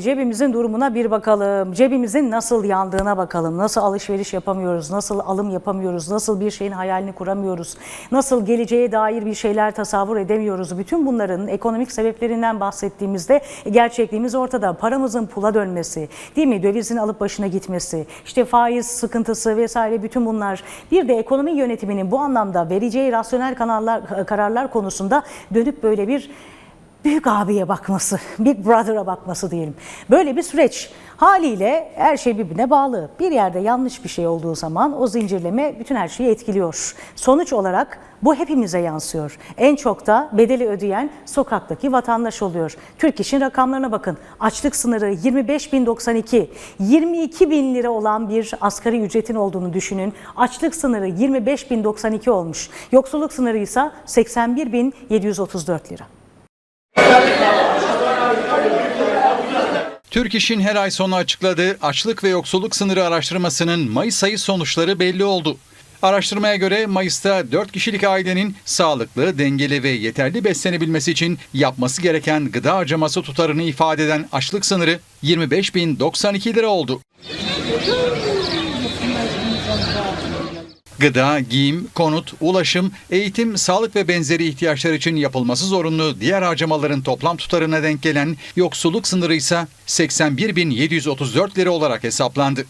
Cebimizin durumuna bir bakalım. Cebimizin nasıl yandığına bakalım. Nasıl alışveriş yapamıyoruz, nasıl alım yapamıyoruz, nasıl bir şeyin hayalini kuramıyoruz, nasıl geleceğe dair bir şeyler tasavvur edemiyoruz. Bütün bunların ekonomik sebeplerinden bahsettiğimizde gerçekliğimiz ortada. Paramızın pula dönmesi, değil mi? Dövizin alıp başına gitmesi, işte faiz sıkıntısı vesaire bütün bunlar. Bir de ekonomi yönetiminin bu anlamda vereceği rasyonel kanallar, kararlar konusunda dönüp böyle bir büyük abiye bakması, Big Brother'a bakması diyelim. Böyle bir süreç. Haliyle her şey birbirine bağlı. Bir yerde yanlış bir şey olduğu zaman o zincirleme bütün her şeyi etkiliyor. Sonuç olarak bu hepimize yansıyor. En çok da bedeli ödeyen sokaktaki vatandaş oluyor. Türk İş'in rakamlarına bakın. Açlık sınırı 25.092, 22 bin lira olan bir asgari ücretin olduğunu düşünün. Açlık sınırı 25.092 olmuş. Yoksulluk sınırı ise 81.734 lira. Türk İş'in her ay sonu açıkladığı açlık ve yoksulluk sınırı araştırmasının Mayıs ayı sonuçları belli oldu. Araştırmaya göre Mayıs'ta 4 kişilik ailenin sağlıklı, dengeli ve yeterli beslenebilmesi için yapması gereken gıda harcaması tutarını ifade eden açlık sınırı 25.092 lira oldu. Gıda, giyim, konut, ulaşım, eğitim, sağlık ve benzeri ihtiyaçlar için yapılması zorunlu diğer harcamaların toplam tutarına denk gelen yoksulluk sınırı ise 81.734 lira olarak hesaplandı.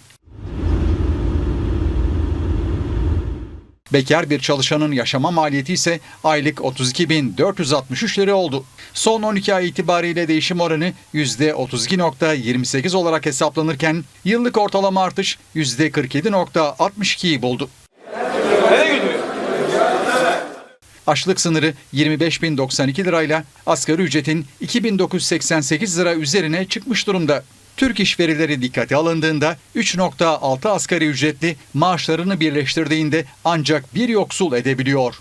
Bekar bir çalışanın yaşama maliyeti ise aylık 32.463 lira oldu. Son 12 ay itibariyle değişim oranı %32.28 olarak hesaplanırken yıllık ortalama artış %47.62'yi buldu. Açlık sınırı 25.092 lirayla asgari ücretin 2.988 lira üzerine çıkmış durumda. Türk İş verileri dikkate alındığında 3.6 asgari ücretli maaşlarını birleştirdiğinde ancak bir yoksul edebiliyor.